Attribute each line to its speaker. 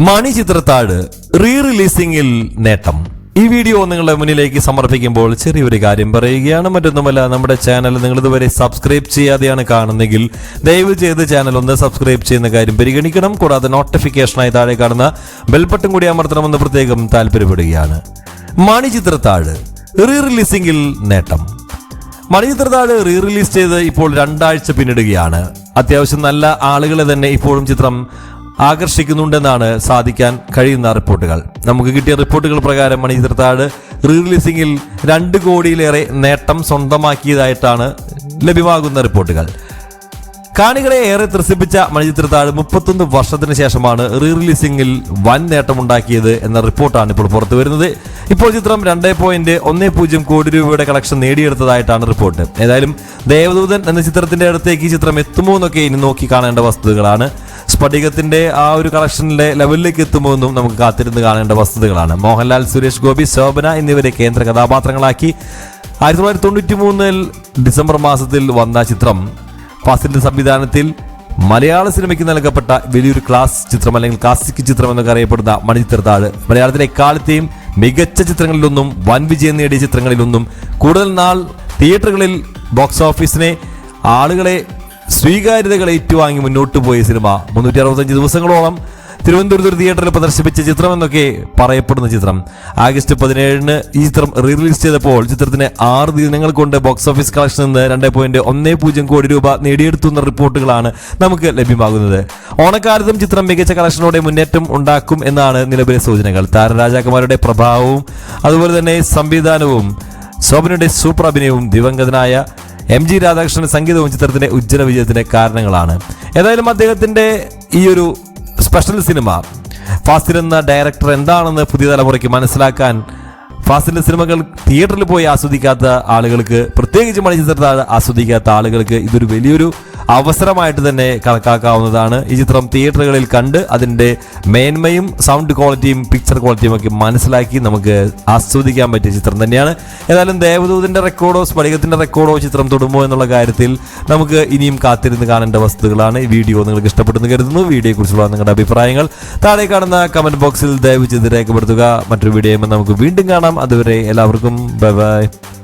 Speaker 1: മണി ചിത്രത്താഴ് re റിലീസിംഗിൽ നേട്ടം. ഈ video നിങ്ങളുടെ മുന്നിലേക്ക് സമർപ്പിക്കുമ്പോൾ ചെറിയൊരു കാര്യം പറയുകയാണ്. മറ്റൊന്നുമല്ല നമ്മുടെ ചാനൽ നിങ്ങൾ ഇതുവരെ സബ്സ്ക്രൈബ് ചെയ്യാതെയാണ് കാണുന്നെങ്കിൽ ദയവ് ചെയ്ത് ചാനൽ ഒന്ന് സബ്സ്ക്രൈബ് ചെയ്യുന്ന കാര്യം പരിഗണിക്കണം. കൂടാതെ നോട്ടിഫിക്കേഷനായി താഴെ കാണുന്ന ബെൽബട്ടൺ കൂടി അമർത്തണമെന്ന് പ്രത്യേകം താല്പര്യപ്പെടുകയാണ്. മണി ചിത്രത്താഴ് റീ റിലീസിംഗിൽ നേട്ടം. മണി ചിത്രത്താഴ് റീ റിലീസ് ചെയ്ത് ഇപ്പോൾ രണ്ടാഴ്ച പിന്നിടുകയാണ്. അത്യാവശ്യം നല്ല ആളുകളെ തന്നെ ഇപ്പോഴും ചിത്രം ആകർഷിക്കുന്നുണ്ടെന്നാണ് സാധിക്കാൻ കഴിയുന്ന റിപ്പോർട്ടുകൾ. നമുക്ക് കിട്ടിയ റിപ്പോർട്ടുകൾ പ്രകാരം മണിചിത്രത്താഴ് റീറിലീസിംഗിൽ രണ്ട് കോടിയിലേറെ നേട്ടം സ്വന്തമാക്കിയതായിട്ടാണ് ലഭ്യമാകുന്ന റിപ്പോർട്ടുകൾ. കാണികളെ ഏറെ ത്രസിപ്പിച്ച മണിചിത്രത്താഴ് മുപ്പത്തൊന്ന് വർഷത്തിന് ശേഷമാണ് റീറിലീസിംഗിൽ വൻ നേട്ടമുണ്ടാക്കിയത് എന്ന റിപ്പോർട്ടാണ് ഇപ്പോൾ പുറത്തു വരുന്നത്. ഇപ്പോൾ ചിത്രം രണ്ട് പോയിന്റ് ഒന്ന് പൂജ്യം കോടി രൂപയുടെ കളക്ഷൻ നേടിയെടുത്തതായിട്ടാണ് റിപ്പോർട്ട്. ഏതായാലും ദേവദൂതൻ എന്ന ചിത്രത്തിന്റെ അടുത്തേക്ക് ഈ ചിത്രം എത്തുമോ എന്നൊക്കെ ഇനി നോക്കി കാണേണ്ട വസ്തുതകളാണ്. സ്ഫടികത്തിന്റെ ആ ഒരു കളക്ഷനിലെ ലെവലിലേക്ക് എത്തുമോ എന്നും നമുക്ക് കാത്തിരുന്ന് കാണേണ്ട വസ്തുതകളാണ്. മോഹൻലാൽ സുരേഷ് ഗോപി ശോഭന എന്നിവരെ കേന്ദ്ര കഥാപാത്രങ്ങളാക്കി. ആയിരത്തി തൊള്ളായിരത്തി തൊണ്ണൂറ്റി മൂന്നിൽ ഡിസംബർ മാസത്തിൽ വന്ന ചിത്രം ഫാസിലിന്റെ സംവിധാനത്തിൽ മലയാള സിനിമയ്ക്ക് നൽകപ്പെട്ട വലിയൊരു ക്ലാസ് ചിത്രം അല്ലെങ്കിൽ ക്ലാസിക് ചിത്രം എന്നൊക്കെ അറിയപ്പെടുന്ന മണിച്ചിത്രത്താഴ് മലയാളത്തിലെ എക്കാലത്തെയും മികച്ച ചിത്രങ്ങളിലൊന്നും വൻ വിജയം നേടിയ ചിത്രങ്ങളിലൊന്നും കൂടുതൽ നാൾ തിയേറ്ററുകളിൽ ബോക്സ് ഓഫീസിനെ ആളുകളെ സ്വീകാര്യതകൾ ഏറ്റുവാങ്ങി മുന്നോട്ട് പോയ സിനിമ. മുന്നൂറ്റി അറുപത്തഞ്ച് ദിവസങ്ങളോളം തിരുവനന്തപുരത്ത് തിയേറ്ററിൽ പ്രദർശിപ്പിച്ച ചിത്രം എന്നൊക്കെ പറയപ്പെടുന്ന ചിത്രം. ആഗസ്റ്റ് പതിനേഴിന് ഈ ചിത്രം റിലീസ് ചെയ്തപ്പോൾ ചിത്രത്തിന് ആറ് ദിനങ്ങൾ കൊണ്ട് ബോക്സ് ഓഫീസ് കളക്ഷൻ നിന്ന് രണ്ട് പോയിന്റ് ഒന്നേ പൂജ്യം കോടി രൂപ നേടിയെടുത്തു എന്ന റിപ്പോർട്ടുകളാണ് നമുക്ക് ലഭ്യമാകുന്നത്. ഓണക്കാലത്തും ചിത്രം മികച്ച കളക്ഷനോടെ മുന്നേറ്റം ഉണ്ടാക്കും എന്നാണ് നിലവിലെ സൂചനകൾ. താരരാജാക്കന്മാരുടെ പ്രഭാവവും അതുപോലെ തന്നെ സംവിധാനവും ശോഭനയുടെ സൂപ്പർ അഭിനയവും ദിവംഗതനായ എം ജി രാധാകൃഷ്ണൻ സംഗീതവും ചിത്രത്തിന്റെ ഉജ്ജ്വല വിജയത്തിന് കാരണങ്ങളാണ്. ഏതായാലും അദ്ദേഹത്തിന്റെ ഈ ഒരു സ്പെഷ്യൽ സിനിമ ഫാസിൽ എന്ന ഡയറക്ടർ എന്താണെന്ന് പുതിയ തലമുറയ്ക്ക് മനസ്സിലാക്കാൻ ഫാസിലിന്റെ സിനിമകൾ തിയേറ്ററിൽ പോയി ആസ്വദിക്കാത്ത ആളുകൾക്ക് പ്രത്യേകിച്ച് മണിച്ചിത്രത്താഴ് ആസ്വദിക്കാത്ത ആളുകൾക്ക് ഇതൊരു വലിയൊരു അവസരമായിട്ട് തന്നെ കണക്കാക്കാവുന്നതാണ്. ഈ ചിത്രം തിയേറ്ററുകളിൽ കണ്ട് അതിന്റെ മേന്മയും സൗണ്ട് ക്വാളിറ്റിയും പിക്ചർ ക്വാളിറ്റിയും ഒക്കെ മനസ്സിലാക്കി നമുക്ക് ആസ്വദിക്കാൻ പറ്റിയ ചിത്രം തന്നെയാണ്. ഏതായാലും ദേവദൂതിന്റെ റെക്കോർഡോ സ്ഫടികത്തിന്റെ റെക്കോർഡോ ചിത്രം തൊടുമോ എന്നുള്ള കാര്യത്തിൽ നമുക്ക് ഇനിയും കാത്തിരുന്ന് കാണേണ്ട വസ്തുക്കളാണ് ഈ വീഡിയോ നിങ്ങൾക്ക് ഇഷ്ടപ്പെട്ടെന്ന് കരുതുന്നു. വീഡിയോയെക്കുറിച്ചുള്ള നിങ്ങളുടെ അഭിപ്രായങ്ങൾ താഴെ കാണുന്ന കമന്റ് ബോക്സിൽ ദയവ് ചെയ്ത് രേഖപ്പെടുത്തുക. മറ്റൊരു വീഡിയോ നമുക്ക് വീണ്ടും കാണാം. അതുവരെ എല്ലാവർക്കും ബൈ ബൈ